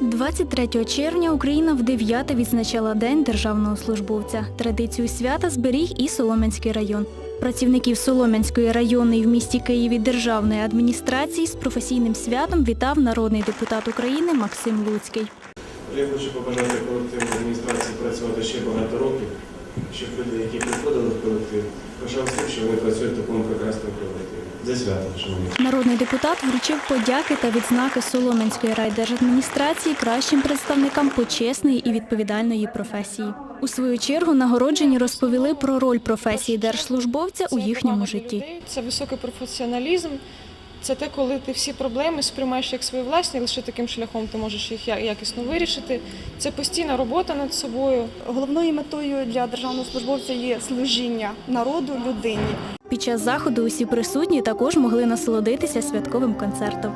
23 червня Україна в дев'яте відзначала День державного службовця. Традицію свята зберіг і Солом'янський район. Працівників Солом'янської районної в місті Києві державної адміністрації з професійним святом вітав народний депутат України Максим Луцький. Я хочу побажати колективу адміністрації працювати ще багато років, щоб люди, які приходили в колектив, пишав тим, що вони працюють в такому прекрасному колективі. За свято, шановні. Народний депутат вручив подяки та відзнаки Солом'янської райдержадміністрації кращим представникам почесної і відповідальної професії. У свою чергу нагороджені розповіли про роль професії держслужбовця у їхньому житті. Це високий професіоналізм. Це те, коли ти всі проблеми сприймаєш як свої власні, лише таким шляхом ти можеш їх якісно вирішити. Це постійна робота над собою. Головною метою для державного службовця є служіння народу, людині. Під час заходу усі присутні також могли насолодитися святковим концертом.